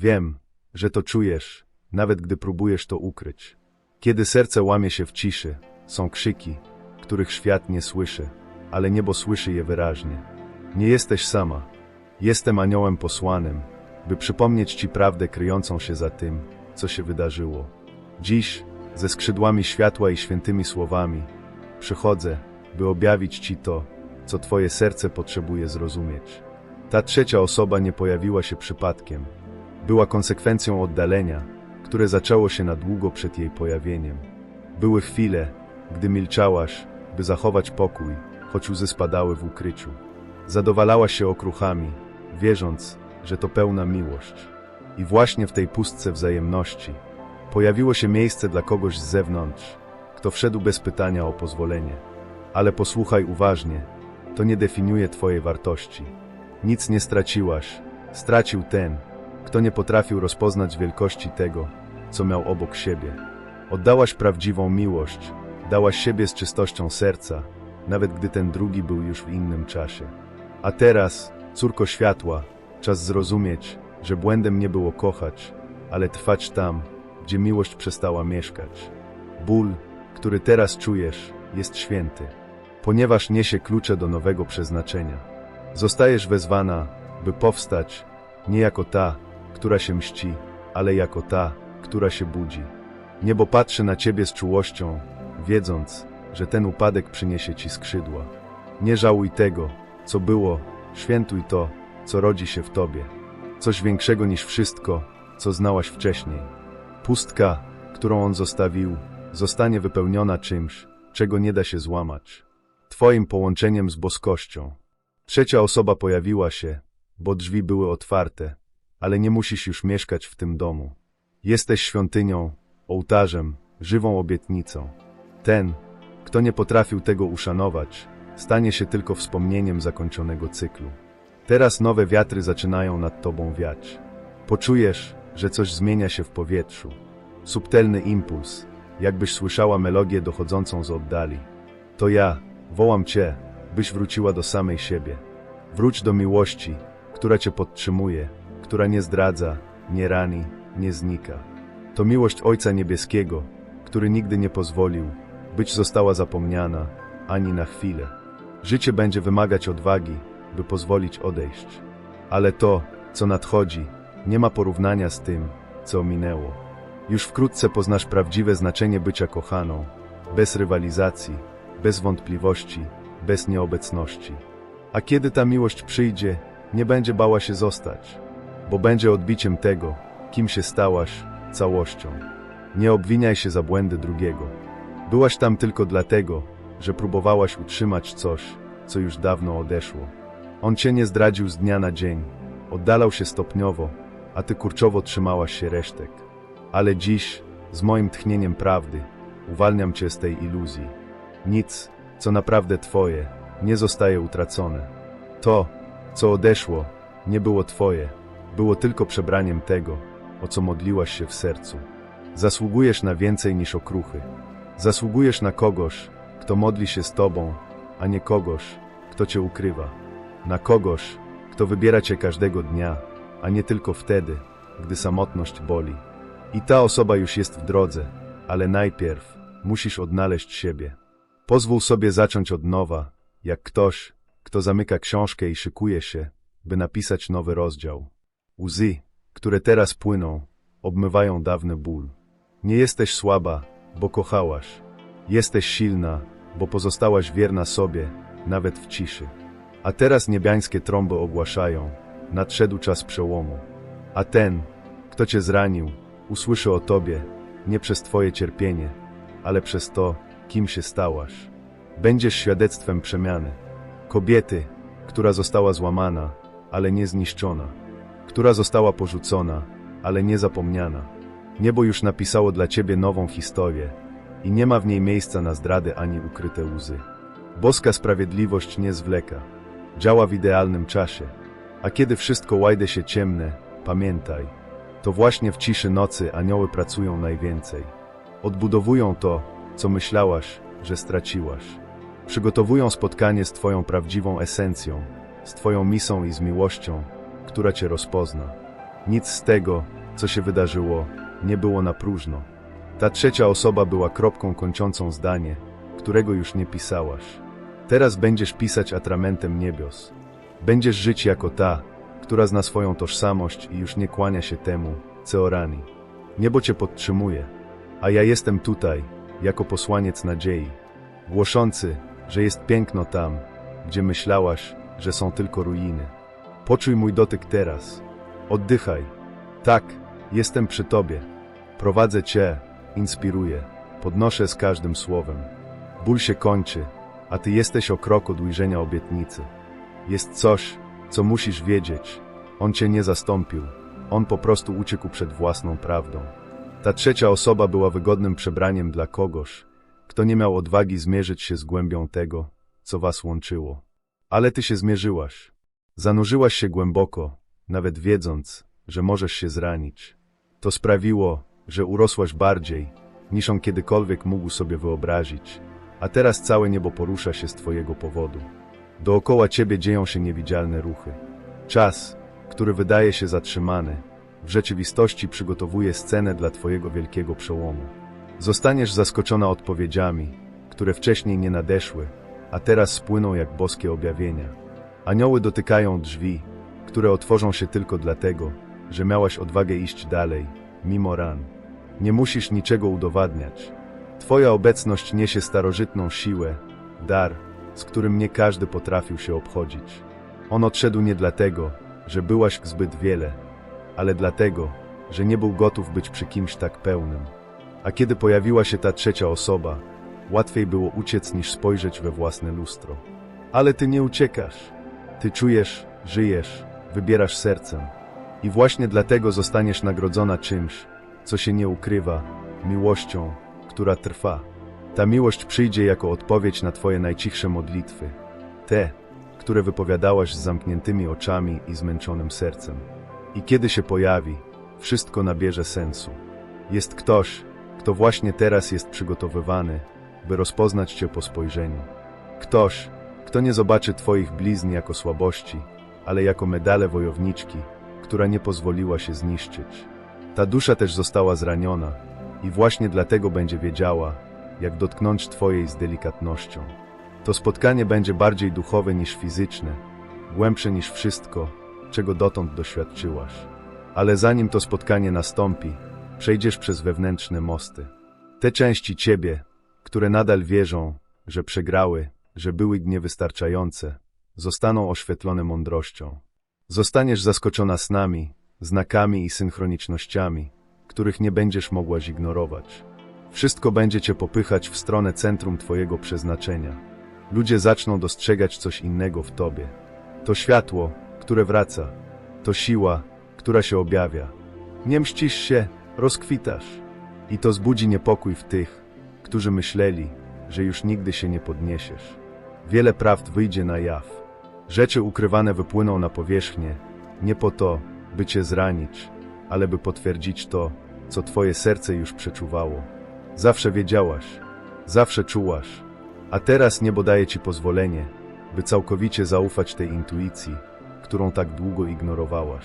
Wiem, że to czujesz, nawet gdy próbujesz to ukryć. Kiedy serce łamie się w ciszy, są krzyki, których świat nie słyszy, ale niebo słyszy je wyraźnie. Nie jesteś sama. Jestem aniołem posłanym, by przypomnieć ci prawdę kryjącą się za tym, co się wydarzyło. Dziś, ze skrzydłami światła i świętymi słowami, przychodzę, by objawić ci to, co twoje serce potrzebuje zrozumieć. Ta trzecia osoba nie pojawiła się przypadkiem. Była konsekwencją oddalenia, które zaczęło się na długo przed jej pojawieniem. Były chwile, gdy milczałaś, by zachować pokój, choć łzy spadały w ukryciu. Zadowalałaś się okruchami, wierząc, że to pełna miłość. I właśnie w tej pustce wzajemności pojawiło się miejsce dla kogoś z zewnątrz, kto wszedł bez pytania o pozwolenie. Ale posłuchaj uważnie, to nie definiuje Twojej wartości. Nic nie straciłaś, stracił ten, kto nie potrafił rozpoznać wielkości tego, co miał obok siebie. Oddałaś prawdziwą miłość, dałaś siebie z czystością serca, nawet gdy ten drugi był już w innym czasie. A teraz, córko światła, czas zrozumieć, że błędem nie było kochać, ale trwać tam, gdzie miłość przestała mieszkać. Ból, który teraz czujesz, jest święty, ponieważ niesie klucze do nowego przeznaczenia. Zostajesz wezwana, by powstać, nie jako ta, która się mści, ale jako ta, która się budzi. Niebo patrzy na ciebie z czułością, wiedząc, że ten upadek przyniesie ci skrzydła. Nie żałuj tego, co było, świętuj to, co rodzi się w tobie. Coś większego niż wszystko, co znałaś wcześniej. Pustka, którą on zostawił, zostanie wypełniona czymś, czego nie da się złamać. Twoim połączeniem z boskością. Trzecia osoba pojawiła się, bo drzwi były otwarte, ale nie musisz już mieszkać w tym domu. Jesteś świątynią, ołtarzem, żywą obietnicą. Ten, kto nie potrafił tego uszanować, stanie się tylko wspomnieniem zakończonego cyklu. Teraz nowe wiatry zaczynają nad tobą wiać. Poczujesz, że coś zmienia się w powietrzu. Subtelny impuls, jakbyś słyszała melodię dochodzącą z oddali. To ja, wołam cię, byś wróciła do samej siebie. Wróć do miłości, która cię podtrzymuje, która nie zdradza, nie rani, nie znika. To miłość Ojca Niebieskiego, który nigdy nie pozwolił, być została zapomniana, ani na chwilę. Życie będzie wymagać odwagi, by pozwolić odejść. Ale to, co nadchodzi, nie ma porównania z tym, co minęło. Już wkrótce poznasz prawdziwe znaczenie bycia kochaną, bez rywalizacji, bez wątpliwości, bez nieobecności. A kiedy ta miłość przyjdzie, nie będzie bała się zostać, bo będzie odbiciem tego, kim się stałaś, całością. Nie obwiniaj się za błędy drugiego. Byłaś tam tylko dlatego, że próbowałaś utrzymać coś, co już dawno odeszło. On cię nie zdradził z dnia na dzień, oddalał się stopniowo, a ty kurczowo trzymałaś się resztek. Ale dziś, z moim tchnieniem prawdy, uwalniam cię z tej iluzji. Nic, co naprawdę twoje, nie zostaje utracone. To, co odeszło, nie było twoje, było tylko przebraniem tego, o co modliłaś się w sercu. Zasługujesz na więcej niż okruchy. Zasługujesz na kogoś, kto modli się z tobą, a nie kogoś, kto cię ukrywa. Na kogoś, kto wybiera cię każdego dnia, a nie tylko wtedy, gdy samotność boli. I ta osoba już jest w drodze, ale najpierw musisz odnaleźć siebie. Pozwól sobie zacząć od nowa, jak ktoś, kto zamyka książkę i szykuje się, by napisać nowy rozdział. Łzy, które teraz płyną, obmywają dawny ból. Nie jesteś słaba, bo kochałaś. Jesteś silna, bo pozostałaś wierna sobie, nawet w ciszy. A teraz niebiańskie trąby ogłaszają, nadszedł czas przełomu. A ten, kto cię zranił, usłyszy o tobie, nie przez twoje cierpienie, ale przez to, kim się stałaś. Będziesz świadectwem przemiany. Kobiety, która została złamana, ale nie zniszczona. Która została porzucona, ale nie zapomniana. Niebo już napisało dla ciebie nową historię i nie ma w niej miejsca na zdrady ani ukryte łzy. Boska sprawiedliwość nie zwleka. Działa w idealnym czasie. A kiedy wszystko łajde się ciemne, pamiętaj, to właśnie w ciszy nocy anioły pracują najwięcej. Odbudowują to, co myślałaś, że straciłaś. Przygotowują spotkanie z Twoją prawdziwą esencją, z Twoją misą i z miłością, która Cię rozpozna. Nic z tego, co się wydarzyło, nie było na próżno. Ta trzecia osoba była kropką kończącą zdanie, którego już nie pisałaś. Teraz będziesz pisać atramentem niebios. Będziesz żyć jako ta, która zna swoją tożsamość i już nie kłania się temu, co rani. Niebo cię podtrzymuje, a ja jestem tutaj, jako posłaniec nadziei, głoszący, że jest piękno tam, gdzie myślałaś, że są tylko ruiny. Poczuj mój dotyk teraz. Oddychaj. Tak, jestem przy tobie. Prowadzę cię, inspiruję, podnoszę z każdym słowem. Ból się kończy, a ty jesteś o krok od ujrzenia obietnicy. Jest coś, co musisz wiedzieć. On cię nie zastąpił. On po prostu uciekł przed własną prawdą. Ta trzecia osoba była wygodnym przebraniem dla kogoś, kto nie miał odwagi zmierzyć się z głębią tego, co was łączyło. Ale ty się zmierzyłaś. Zanurzyłaś się głęboko, nawet wiedząc, że możesz się zranić. To sprawiło, że urosłaś bardziej, niż on kiedykolwiek mógł sobie wyobrazić, a teraz całe niebo porusza się z twojego powodu. Dookoła ciebie dzieją się niewidzialne ruchy. Czas, który wydaje się zatrzymany, w rzeczywistości przygotowuje scenę dla twojego wielkiego przełomu. Zostaniesz zaskoczona odpowiedziami, które wcześniej nie nadeszły, a teraz spłyną jak boskie objawienia. Anioły dotykają drzwi, które otworzą się tylko dlatego, że miałaś odwagę iść dalej, mimo ran. Nie musisz niczego udowadniać. Twoja obecność niesie starożytną siłę, dar, z którym nie każdy potrafił się obchodzić. On odszedł nie dlatego, że byłaś zbyt wiele, ale dlatego, że nie był gotów być przy kimś tak pełnym. A kiedy pojawiła się ta trzecia osoba, łatwiej było uciec niż spojrzeć we własne lustro. Ale ty nie uciekasz. Ty czujesz, żyjesz, wybierasz sercem. I właśnie dlatego zostaniesz nagrodzona czymś, co się nie ukrywa, miłością, która trwa. Ta miłość przyjdzie jako odpowiedź na Twoje najcichsze modlitwy, te, które wypowiadałaś z zamkniętymi oczami i zmęczonym sercem. I kiedy się pojawi, wszystko nabierze sensu. Jest ktoś, kto właśnie teraz jest przygotowywany, by rozpoznać Cię po spojrzeniu. Ktoś, kto nie zobaczy Twoich blizn jako słabości, ale jako medale wojowniczki, która nie pozwoliła się zniszczyć. Ta dusza też została zraniona i właśnie dlatego będzie wiedziała, jak dotknąć Twojej z delikatnością. To spotkanie będzie bardziej duchowe niż fizyczne, głębsze niż wszystko, czego dotąd doświadczyłaś. Ale zanim to spotkanie nastąpi, przejdziesz przez wewnętrzne mosty. Te części Ciebie, które nadal wierzą, że przegrały, że były niewystarczające, zostaną oświetlone mądrością. Zostaniesz zaskoczona snami, znakami i synchronicznościami, których nie będziesz mogła zignorować. Wszystko będzie cię popychać w stronę centrum twojego przeznaczenia. Ludzie zaczną dostrzegać coś innego w tobie. To światło, które wraca. To siła, która się objawia. Nie mścisz się, rozkwitasz. I to zbudzi niepokój w tych, którzy myśleli, że już nigdy się nie podniesiesz. Wiele prawd wyjdzie na jaw. Rzeczy ukrywane wypłyną na powierzchnię, nie po to, by cię zranić, ale by potwierdzić to, co twoje serce już przeczuwało. Zawsze wiedziałaś, zawsze czułaś, a teraz niebo daje ci pozwolenie, by całkowicie zaufać tej intuicji, którą tak długo ignorowałaś.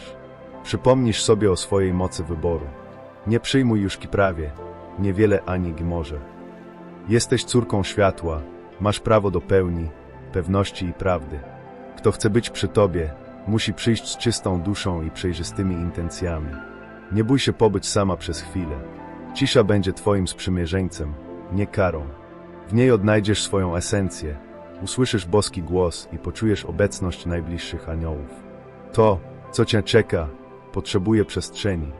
Przypomnisz sobie o swojej mocy wyboru. Nie przyjmuj już prawie, niewiele ani gmorze. Jesteś córką światła, masz prawo do pełni, pewności i prawdy. Kto chce być przy tobie, musi przyjść z czystą duszą i przejrzystymi intencjami. Nie bój się pobyć sama przez chwilę. Cisza będzie twoim sprzymierzeńcem, nie karą. W niej odnajdziesz swoją esencję, usłyszysz boski głos i poczujesz obecność najbliższych aniołów. To, co cię czeka, potrzebuje przestrzeni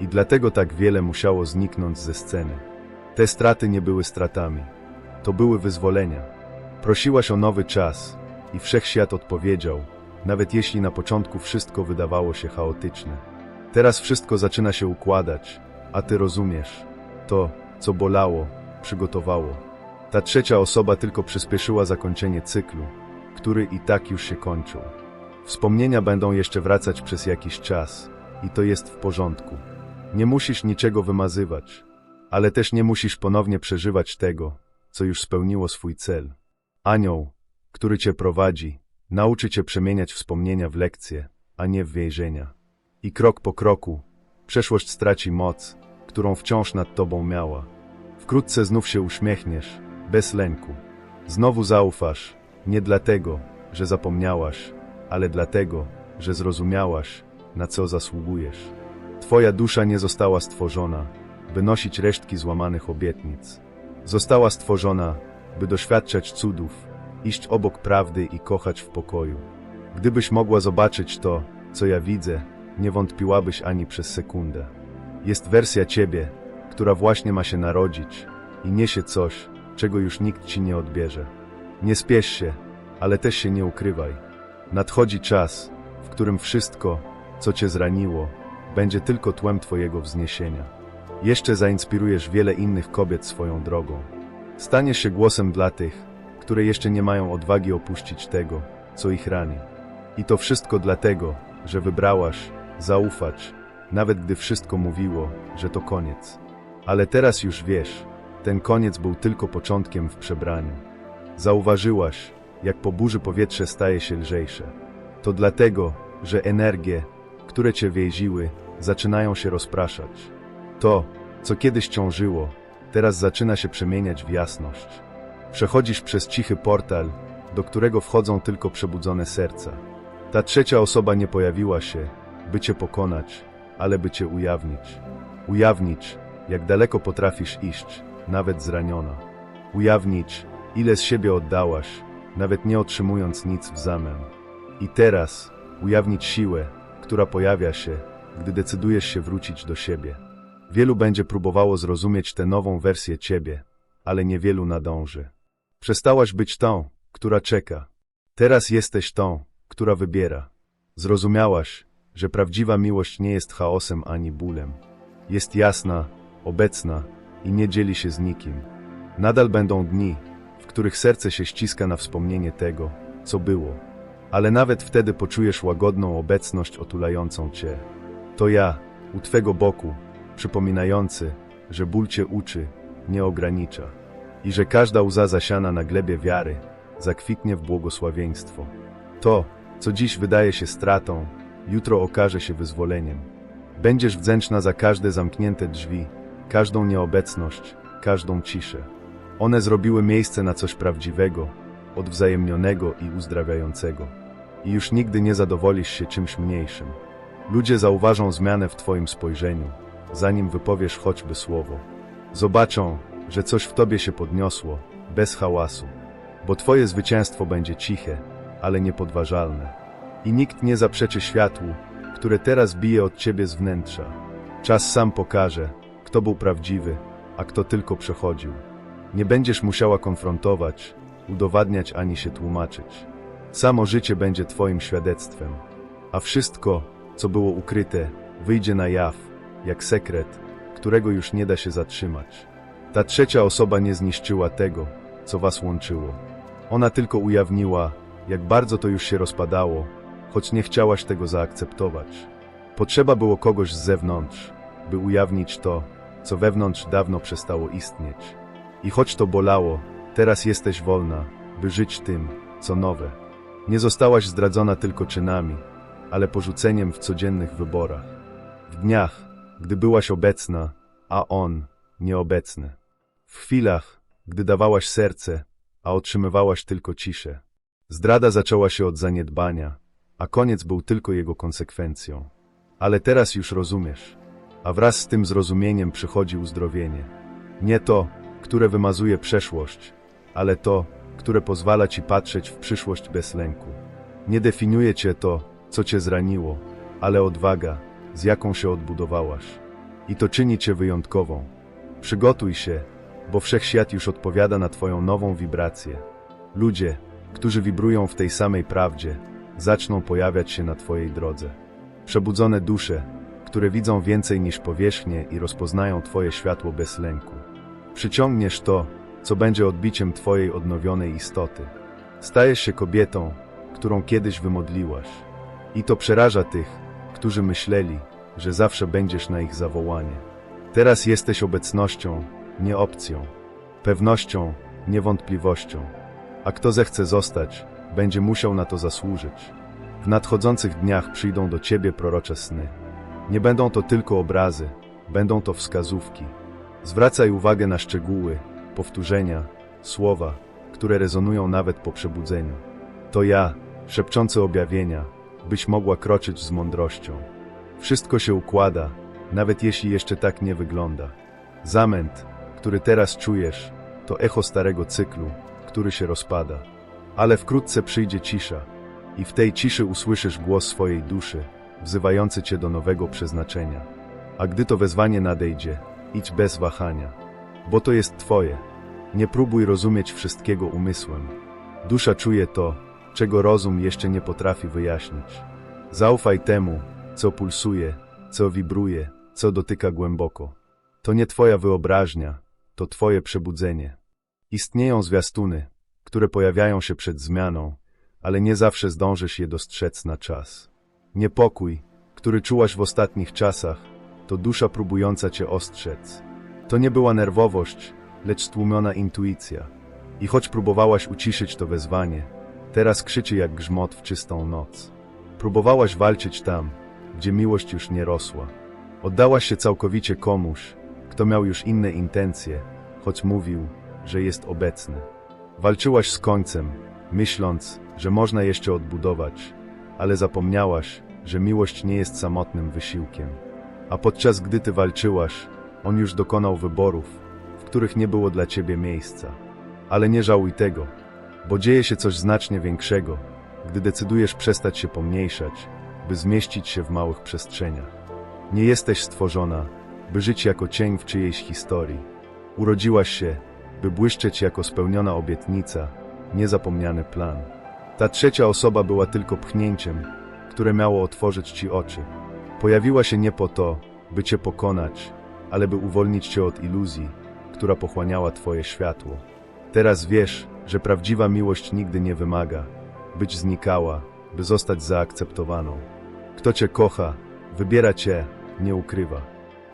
i dlatego tak wiele musiało zniknąć ze sceny. Te straty nie były stratami, to były wyzwolenia. Prosiłaś o nowy czas i wszechświat odpowiedział, nawet jeśli na początku wszystko wydawało się chaotyczne. Teraz wszystko zaczyna się układać, a ty rozumiesz. To, co bolało, przygotowało. Ta trzecia osoba tylko przyspieszyła zakończenie cyklu, który i tak już się kończył. Wspomnienia będą jeszcze wracać przez jakiś czas i to jest w porządku. Nie musisz niczego wymazywać, ale też nie musisz ponownie przeżywać tego, co już spełniło swój cel. Anioł, który cię prowadzi, nauczy cię przemieniać wspomnienia w lekcje, a nie w więzienia. I krok po kroku, przeszłość straci moc, którą wciąż nad tobą miała. Wkrótce znów się uśmiechniesz, bez lęku. Znowu zaufasz, nie dlatego, że zapomniałaś, ale dlatego, że zrozumiałaś, na co zasługujesz. Twoja dusza nie została stworzona, by nosić resztki złamanych obietnic. Została stworzona, by doświadczać cudów, iść obok prawdy i kochać w pokoju. Gdybyś mogła zobaczyć to, co ja widzę, nie wątpiłabyś ani przez sekundę. Jest wersja ciebie, która właśnie ma się narodzić i niesie coś, czego już nikt ci nie odbierze. Nie spiesz się, ale też się nie ukrywaj. Nadchodzi czas, w którym wszystko, co cię zraniło, będzie tylko tłem twojego wzniesienia. Jeszcze zainspirujesz wiele innych kobiet swoją drogą. Staniesz się głosem dla tych, które jeszcze nie mają odwagi opuścić tego, co ich rani. I to wszystko dlatego, że wybrałaś zaufać, nawet gdy wszystko mówiło, że to koniec. Ale teraz już wiesz, ten koniec był tylko początkiem w przebraniu. Zauważyłaś, jak po burzy powietrze staje się lżejsze. To dlatego, że energie, które cię więziły, zaczynają się rozpraszać. To, co kiedyś ciążyło, teraz zaczyna się przemieniać w jasność. Przechodzisz przez cichy portal, do którego wchodzą tylko przebudzone serca. Ta trzecia osoba nie pojawiła się, by cię pokonać, ale by cię ujawnić. Ujawnić, jak daleko potrafisz iść, nawet zraniona. Ujawnić, ile z siebie oddałaś, nawet nie otrzymując nic w zamian. I teraz ujawnić siłę, która pojawia się, gdy decydujesz się wrócić do siebie. Wielu będzie próbowało zrozumieć tę nową wersję ciebie, ale niewielu nadąży. Przestałaś być tą, która czeka. Teraz jesteś tą, która wybiera. Zrozumiałaś, że prawdziwa miłość nie jest chaosem ani bólem. Jest jasna, obecna i nie dzieli się z nikim. Nadal będą dni, w których serce się ściska na wspomnienie tego, co było. Ale nawet wtedy poczujesz łagodną obecność otulającą cię. To ja, u twego boku, przypominający, że ból cię uczy, nie ogranicza i że każda łza zasiana na glebie wiary zakwitnie w błogosławieństwo. To, co dziś wydaje się stratą, jutro okaże się wyzwoleniem. Będziesz wdzięczna za każde zamknięte drzwi, każdą nieobecność, każdą ciszę. One zrobiły miejsce na coś prawdziwego, odwzajemnionego i uzdrawiającego. I już nigdy nie zadowolisz się czymś mniejszym. Ludzie zauważą zmianę w Twoim spojrzeniu, zanim wypowiesz choćby słowo. Zobaczą, że coś w Tobie się podniosło, bez hałasu, bo Twoje zwycięstwo będzie ciche, ale niepodważalne. I nikt nie zaprzeczy światłu, które teraz bije od Ciebie z wnętrza. Czas sam pokaże, kto był prawdziwy, a kto tylko przechodził. Nie będziesz musiała konfrontować, udowadniać ani się tłumaczyć. Samo życie będzie Twoim świadectwem, a wszystko, co było ukryte, wyjdzie na jaw, jak sekret, którego już nie da się zatrzymać. Ta trzecia osoba nie zniszczyła tego, co was łączyło. Ona tylko ujawniła, jak bardzo to już się rozpadało, choć nie chciałaś tego zaakceptować. Potrzeba było kogoś z zewnątrz, by ujawnić to, co wewnątrz dawno przestało istnieć. I choć to bolało, teraz jesteś wolna, by żyć tym, co nowe. Nie zostałaś zdradzona tylko czynami, ale porzuceniem w codziennych wyborach. W dniach, gdy byłaś obecna, a on nieobecny. W chwilach, gdy dawałaś serce, a otrzymywałaś tylko ciszę. Zdrada zaczęła się od zaniedbania, a koniec był tylko jego konsekwencją. Ale teraz już rozumiesz, a wraz z tym zrozumieniem przychodzi uzdrowienie. Nie to, które wymazuje przeszłość, ale to, które pozwala ci patrzeć w przyszłość bez lęku. Nie definiuje cię to, co cię zraniło, ale odwaga, z jaką się odbudowałaś. I to czyni cię wyjątkową. Przygotuj się, bo wszechświat już odpowiada na twoją nową wibrację. Ludzie, którzy wibrują w tej samej prawdzie, zaczną pojawiać się na twojej drodze. Przebudzone dusze, które widzą więcej niż powierzchnię i rozpoznają twoje światło bez lęku. Przyciągniesz to, co będzie odbiciem twojej odnowionej istoty. Stajesz się kobietą, którą kiedyś wymodliłaś. I to przeraża tych, którzy myśleli, że zawsze będziesz na ich zawołanie. Teraz jesteś obecnością, nie opcją, pewnością, nie wątpliwością. A kto zechce zostać, będzie musiał na to zasłużyć. W nadchodzących dniach przyjdą do ciebie prorocze sny. Nie będą to tylko obrazy, będą to wskazówki. Zwracaj uwagę na szczegóły, powtórzenia, słowa, które rezonują nawet po przebudzeniu. To ja, szepczący objawienia, byś mogła kroczyć z mądrością. Wszystko się układa, nawet jeśli jeszcze tak nie wygląda. Zamęt, który teraz czujesz, to echo starego cyklu, który się rozpada. Ale wkrótce przyjdzie cisza i w tej ciszy usłyszysz głos swojej duszy, wzywający cię do nowego przeznaczenia. A gdy to wezwanie nadejdzie, idź bez wahania, bo to jest twoje. Nie próbuj rozumieć wszystkiego umysłem. Dusza czuje to, czego rozum jeszcze nie potrafi wyjaśnić. Zaufaj temu, co pulsuje, co wibruje, co dotyka głęboko. To nie twoja wyobraźnia, to twoje przebudzenie. Istnieją zwiastuny, które pojawiają się przed zmianą, ale nie zawsze zdążysz je dostrzec na czas. Niepokój, który czułaś w ostatnich czasach, to dusza próbująca cię ostrzec. To nie była nerwowość, lecz stłumiona intuicja. I choć próbowałaś uciszyć to wezwanie, teraz krzyczy jak grzmot w czystą noc. Próbowałaś walczyć tam, gdzie miłość już nie rosła. Oddałaś się całkowicie komuś, kto miał już inne intencje, choć mówił, że jest obecny. Walczyłaś z końcem, myśląc, że można jeszcze odbudować, ale zapomniałaś, że miłość nie jest samotnym wysiłkiem. A podczas gdy ty walczyłaś, on już dokonał wyborów, w których nie było dla ciebie miejsca. Ale nie żałuj tego, bo dzieje się coś znacznie większego, gdy decydujesz przestać się pomniejszać, by zmieścić się w małych przestrzeniach. Nie jesteś stworzona, by żyć jako cień w czyjejś historii. Urodziłaś się, by błyszczeć jako spełniona obietnica, niezapomniany plan. Ta trzecia osoba była tylko pchnięciem, które miało otworzyć ci oczy. Pojawiła się nie po to, by cię pokonać, ale by uwolnić cię od iluzji, która pochłaniała twoje światło. Teraz wiesz, że prawdziwa miłość nigdy nie wymaga, być znikała, by zostać zaakceptowaną. Kto cię kocha, wybiera cię, nie ukrywa.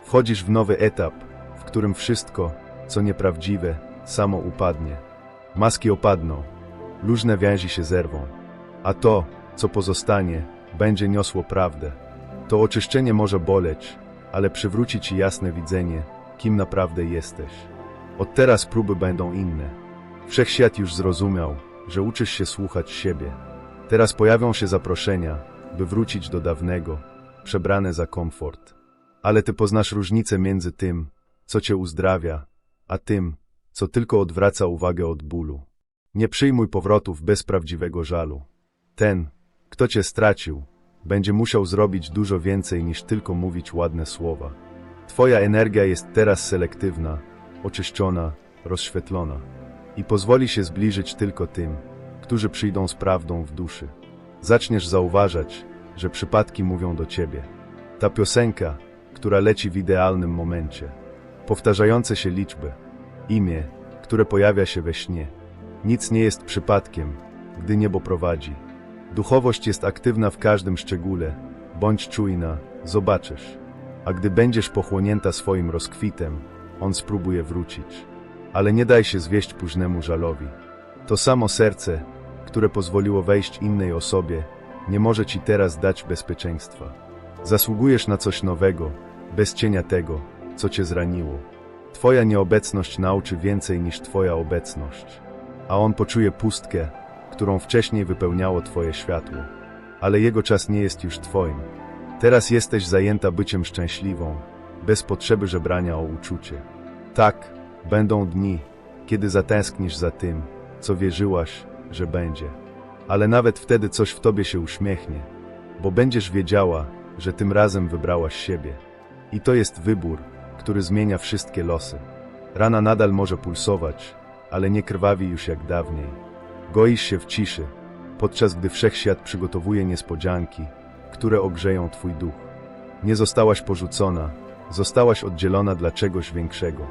Wchodzisz w nowy etap, w którym wszystko, co nieprawdziwe, samo upadnie. Maski opadną, luźne więzi się zerwą, a to, co pozostanie, będzie niosło prawdę. To oczyszczenie może boleć, ale przywróci ci jasne widzenie, kim naprawdę jesteś. Od teraz próby będą inne. Wszechświat już zrozumiał, że uczysz się słuchać siebie. Teraz pojawią się zaproszenia, by wrócić do dawnego, przebrane za komfort. Ale ty poznasz różnicę między tym, co cię uzdrawia, a tym, co tylko odwraca uwagę od bólu. Nie przyjmuj powrotów bez prawdziwego żalu. Ten, kto cię stracił, będzie musiał zrobić dużo więcej niż tylko mówić ładne słowa. Twoja energia jest teraz selektywna, oczyszczona, rozświetlona i pozwoli się zbliżyć tylko tym, którzy przyjdą z prawdą w duszy. Zaczniesz zauważać, że przypadki mówią do ciebie. Ta piosenka, która leci w idealnym momencie, powtarzające się liczby, imię, które pojawia się we śnie. Nic nie jest przypadkiem, gdy niebo prowadzi. Duchowość jest aktywna w każdym szczególe. Bądź czujna, zobaczysz. A gdy będziesz pochłonięta swoim rozkwitem, on spróbuje wrócić. Ale nie daj się zwieść późnemu żalowi. To samo serce, które pozwoliło wejść innej osobie, nie może ci teraz dać bezpieczeństwa. Zasługujesz na coś nowego, bez cienia tego, co cię zraniło. Twoja nieobecność nauczy więcej niż Twoja obecność, a on poczuje pustkę, którą wcześniej wypełniało Twoje światło. Ale jego czas nie jest już Twoim. Teraz jesteś zajęta byciem szczęśliwą, bez potrzeby żebrania o uczucie. Tak, będą dni, kiedy zatęsknisz za tym, co wierzyłaś, że będzie. Ale nawet wtedy coś w tobie się uśmiechnie, bo będziesz wiedziała, że tym razem wybrałaś siebie. I to jest wybór, który zmienia wszystkie losy. Rana nadal może pulsować, ale nie krwawi już jak dawniej. Goisz się w ciszy, podczas gdy wszechświat przygotowuje niespodzianki, które ogrzeją twój duch. Nie zostałaś porzucona, zostałaś oddzielona dla czegoś większego.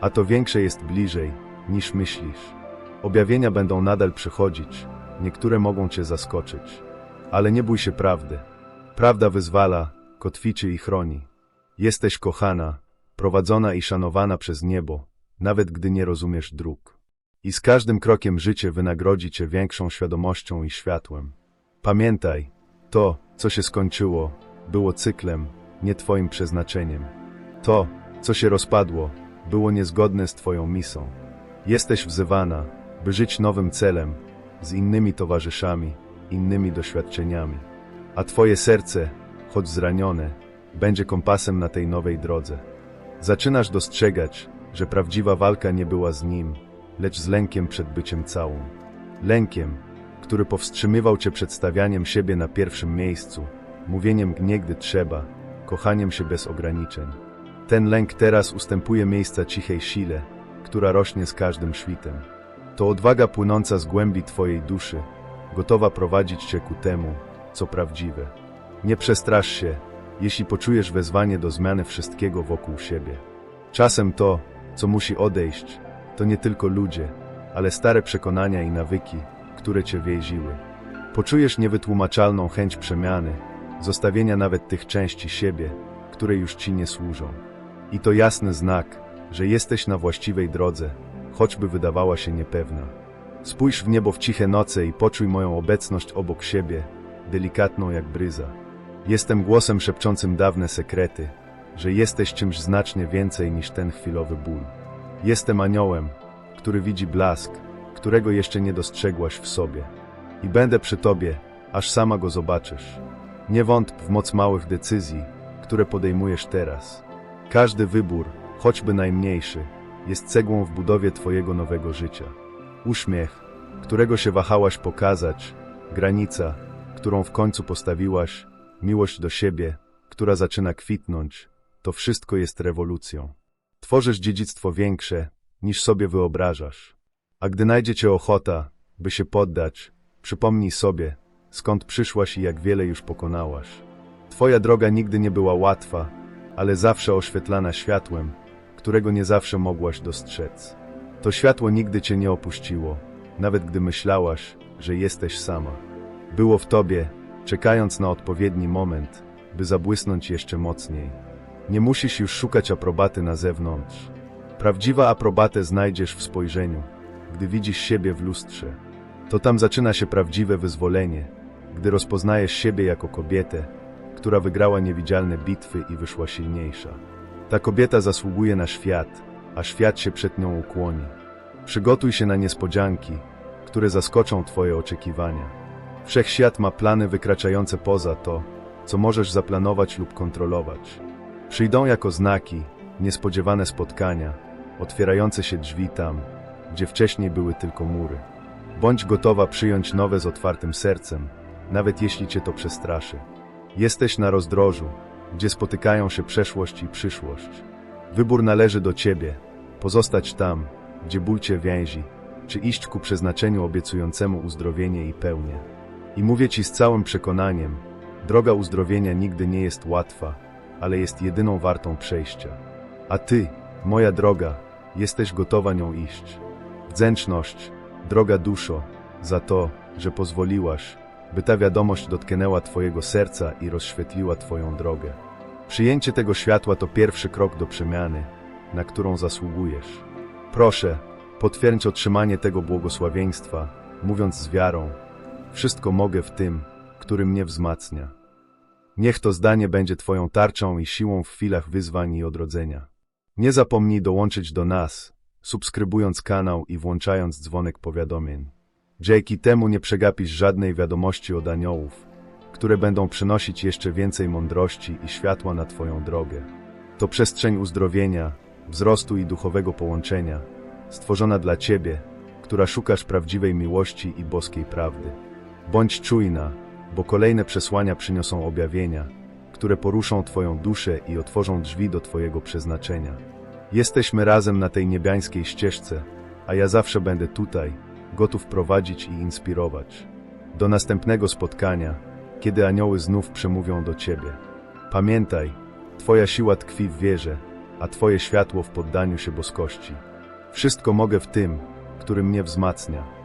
A to większe jest bliżej, niż myślisz. Objawienia będą nadal przychodzić, niektóre mogą cię zaskoczyć. Ale nie bój się prawdy. Prawda wyzwala, kotwiczy i chroni. Jesteś kochana, prowadzona i szanowana przez niebo, nawet gdy nie rozumiesz dróg. I z każdym krokiem życie wynagrodzi cię większą świadomością i światłem. Pamiętaj, to, co się skończyło, było cyklem, nie Twoim przeznaczeniem. To, co się rozpadło, było niezgodne z Twoją misą. Jesteś wzywana, by żyć nowym celem, z innymi towarzyszami, innymi doświadczeniami. A Twoje serce, choć zranione, będzie kompasem na tej nowej drodze. Zaczynasz dostrzegać, że prawdziwa walka nie była z nim, lecz z lękiem przed byciem całą. Lękiem, który powstrzymywał cię przed stawianiem siebie na pierwszym miejscu, mówieniem nie gdy trzeba, kochaniem się bez ograniczeń. Ten lęk teraz ustępuje miejsca cichej sile, która rośnie z każdym świtem. To odwaga płynąca z głębi Twojej duszy, gotowa prowadzić Cię ku temu, co prawdziwe. Nie przestrasz się, jeśli poczujesz wezwanie do zmiany wszystkiego wokół siebie. Czasem to, co musi odejść, to nie tylko ludzie, ale stare przekonania i nawyki, które Cię więziły. Poczujesz niewytłumaczalną chęć przemiany, zostawienia nawet tych części siebie, które już Ci nie służą. I to jasny znak, że jesteś na właściwej drodze, choćby wydawała się niepewna. Spójrz w niebo w ciche noce i poczuj moją obecność obok siebie, delikatną jak bryza. Jestem głosem szepczącym dawne sekrety, że jesteś czymś znacznie więcej niż ten chwilowy ból. Jestem aniołem, który widzi blask, którego jeszcze nie dostrzegłaś w sobie. I będę przy tobie, aż sama go zobaczysz. Nie wątp w moc małych decyzji, które podejmujesz teraz. Każdy wybór, choćby najmniejszy, jest cegłą w budowie Twojego nowego życia. Uśmiech, którego się wahałaś pokazać, granica, którą w końcu postawiłaś, miłość do siebie, która zaczyna kwitnąć, to wszystko jest rewolucją. Tworzysz dziedzictwo większe, niż sobie wyobrażasz. A gdy najdzie cię ochota, by się poddać, przypomnij sobie, skąd przyszłaś i jak wiele już pokonałaś. Twoja droga nigdy nie była łatwa, ale zawsze oświetlana światłem, którego nie zawsze mogłaś dostrzec. To światło nigdy cię nie opuściło, nawet gdy myślałaś, że jesteś sama. Było w tobie, czekając na odpowiedni moment, by zabłysnąć jeszcze mocniej. Nie musisz już szukać aprobaty na zewnątrz. Prawdziwa aprobatę znajdziesz w spojrzeniu, gdy widzisz siebie w lustrze. To tam zaczyna się prawdziwe wyzwolenie, gdy rozpoznajesz siebie jako kobietę, która wygrała niewidzialne bitwy i wyszła silniejsza. Ta kobieta zasługuje na świat, a świat się przed nią ukłoni. Przygotuj się na niespodzianki, które zaskoczą Twoje oczekiwania. Wszechświat ma plany wykraczające poza to, co możesz zaplanować lub kontrolować. Przyjdą jako znaki, niespodziewane spotkania, otwierające się drzwi tam, gdzie wcześniej były tylko mury. Bądź gotowa przyjąć nowe z otwartym sercem, nawet jeśli cię to przestraszy. Jesteś na rozdrożu, gdzie spotykają się przeszłość i przyszłość. Wybór należy do ciebie, pozostać tam, gdzie ból cię więzi, czy iść ku przeznaczeniu obiecującemu uzdrowienie i pełnię. I mówię ci z całym przekonaniem, droga uzdrowienia nigdy nie jest łatwa, ale jest jedyną wartą przejścia. A ty, moja droga, jesteś gotowa nią iść. Wdzięczność, droga duszo, za to, że pozwoliłaś, by ta wiadomość dotknęła Twojego serca i rozświetliła Twoją drogę. Przyjęcie tego światła to pierwszy krok do przemiany, na którą zasługujesz. Proszę, potwierdź otrzymanie tego błogosławieństwa, mówiąc z wiarą: Wszystko mogę w tym, który mnie wzmacnia. Niech to zdanie będzie Twoją tarczą i siłą w chwilach wyzwań i odrodzenia. Nie zapomnij dołączyć do nas, subskrybując kanał i włączając dzwonek powiadomień. Dzięki temu nie przegapisz żadnej wiadomości od aniołów, które będą przynosić jeszcze więcej mądrości i światła na Twoją drogę. To przestrzeń uzdrowienia, wzrostu i duchowego połączenia, stworzona dla Ciebie, która szukasz prawdziwej miłości i boskiej prawdy. Bądź czujna, bo kolejne przesłania przyniosą objawienia, które poruszą Twoją duszę i otworzą drzwi do Twojego przeznaczenia. Jesteśmy razem na tej niebiańskiej ścieżce, a ja zawsze będę tutaj, gotów prowadzić i inspirować. Do następnego spotkania, kiedy anioły znów przemówią do Ciebie. Pamiętaj, Twoja siła tkwi w wierze, a Twoje światło w poddaniu się boskości. Wszystko mogę w tym, który mnie wzmacnia.